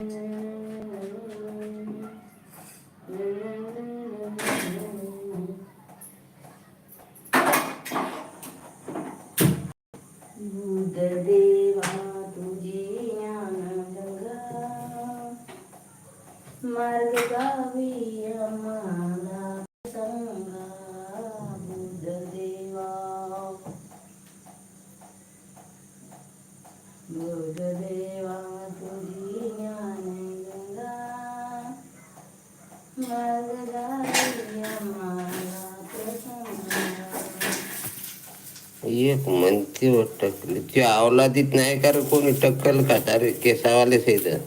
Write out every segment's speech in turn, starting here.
बुध देवा एक म्हणते हो टकली ती अवलादीत नाही का रे कोणी टक्कल का? तर केसावालेच येतं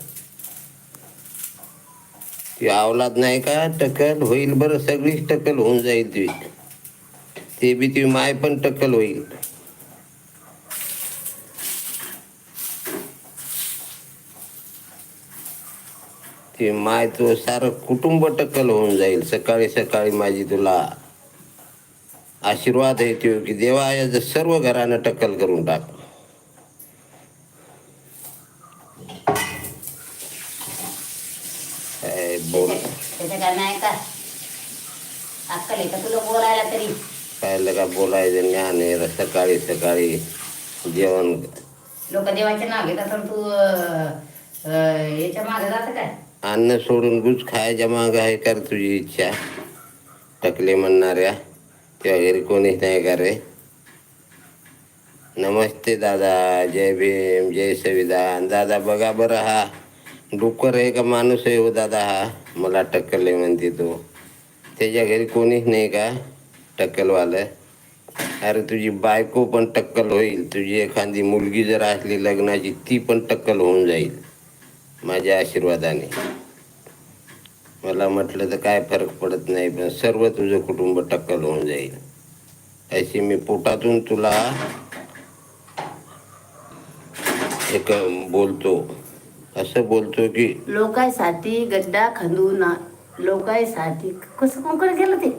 ती अवलाद नाही का? टक्कल होईल बरं सगळीच टक्कल होऊन जाईल ती. ते बी ती माय पण टक्कल होईल. ती माय तो सारं कुटुंब टक्कल होऊन जाईल. सकाळी सकाळी माझी तुला आशीर्वाद आहे तो की देवा याचं सर्व घरानं टक्कल करून टाक. का? का बोलायला तरी? काय लगा बोलायचं ज्ञान आहे सकाळी सकाळी जेवण. लोक देवाचे नाव घेतात तर तू याच्या मागे जात काय? अन्न सोडून गुज खायच्या माग आहे कर तुझी इच्छा. टकले म्हणणाऱ्या. तेव्हा घरी कोणीच नाही का रे नमस्ते दादा जय भीम जय संविधान दादा बघा बरं हा। डुक्कर आहे का माणूस आहे हो दादा हा? मला टक्कल म्हणते तो। त्याच्या घरी कोणीच नाही का? टक्कलवालं अरे तुझी बायको पण टक्कल होईल. तुझी एखादी मुलगी जर असली लग्नाची ती पण टक्कल होऊन जाईल. माझ्या आशीर्वादाने. मला म्हटलं तर काय फरक पडत नाही पण सर्व तुझं कुटुंब टक्कल होऊन जाईल. अशी मी पोटातून तुला एक बोलतो असं बोलतो की लोकांसाठी गड्डा खंदून लोकांसाठी कसं कोण गेलं ते?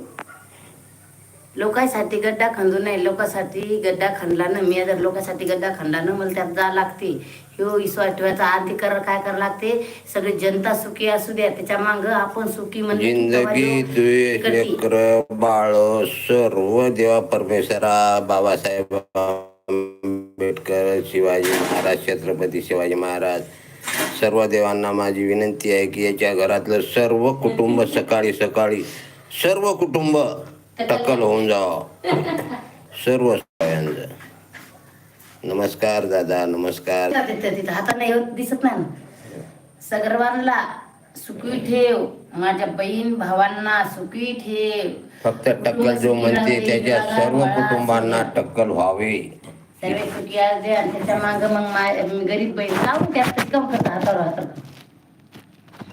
लोकांसाठी गड्डा खंदू नाही लोकांसाठी गड्डा खणला ना मी जर लोकांसाठी गड्डा खणला ना मला त्यात जा लागते. ह्यो विश्वास ठेवायचा आधी कर काय करावं लागते? सगळी जनता सुखी असू द्या त्याच्या माग आपण सुखी म्हणजे जिंदगी तुझे लेकर बाळ सर्व देवा परमेश्वरा बाबासाहेब आंबेडकर शिवाजी महाराज छत्रपती शिवाजी महाराज सर्व देवांना माझी विनंती आहे की याच्या घरातलं सर्व कुटुंब सकाळी सकाळी सर्व कुटुंब टक्कल होऊन जावं. सर्व नमस्कार दादा नमस्कार. तिथं हाताने दिसत नाही ना. सगर्वांना सुखी ठेव. माझ्या बहीण भावांना सुखी ठेव. फक्त टक्कल जो म्हणते त्याच्या सर्व कुटुंबांना टक्कल व्हावे. सर्व सुखी आणि त्याच्या माग मग गरीब बहीण. कम करता हातावर हातात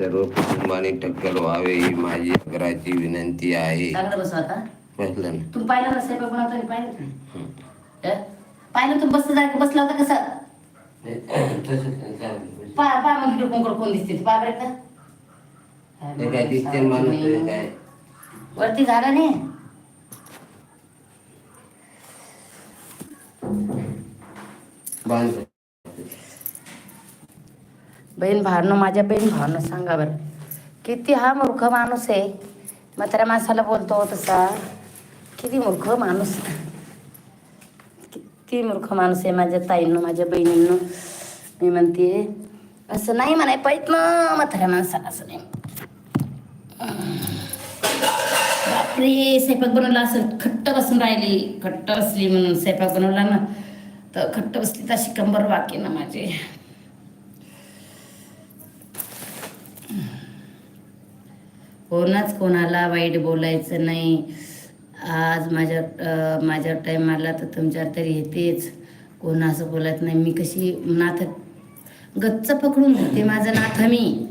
सर्व कुटुंबाने टक्कल व्हावे ही माझी घराची विनंती आहे. बसू आता. बसलं ना. तू पाहिलं ना स्वयंपाक बनवता की पाहिलं नाही? हं? पाहिलं तू बसलं होता कसं? पा पा मग इकडे कोण कोण दिसते? ते पा बरं का ते काय दिसते माणूस ते काय? वरती झालं नाही. बांध. बहीण भावनं माझ्या बहीण भावानं सांगा बरं. किती हा मूर्ख माणूस आहे? म्हाताऱ्या माणसाला बोलतो हो तसा. किती मूर्ख माणूस. किती मूर्ख माणूस आहे माझ्या ताईंनं माझ्या बहिणींनं. मी म्हणते असं नाही म्हणाय पाहिजे ना म्हाताऱ्या माणसाला असं नाही. बापरे स्वयंपाक बनवला असं खट्ट बसून राहिली. खट्ट बसली म्हणून स्वयंपाक बनवला ना. तर खट्ट बसली तशी कंबर वाके ना माझी. कोणाच कोणाला वाईट बोलायचं नाही. आज माझ्या माझ्यावर माझ्या टाईम आला तर तुमच्यावर तरी येतेच. कोण असं बोलत नाही. मी कशी नाथ गच्च पकडून धरते माझं नाथ मी.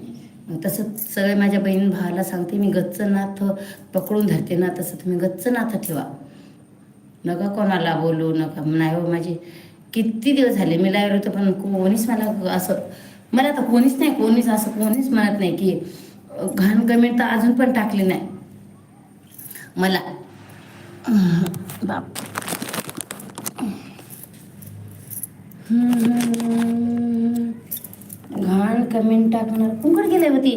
तसं सगळे माझ्या बहीण भावाला सांगते मी गच्च नाथ पकडून धरते ना तसं तुम्ही गच्च नाथ ठेवा. नका कोणाला बोलू नका. नाही हो माझी किती दिवस झाले मी लावलं होतं पण कोणीच मला असं मला तर कोणीच नाही कोणीच असं कोणीच म्हणत नाही की घाण कमेंट तर अजून पण टाकली नाही. मला बाप. घाण कमेंट टाकणार. कुंकड गेले होती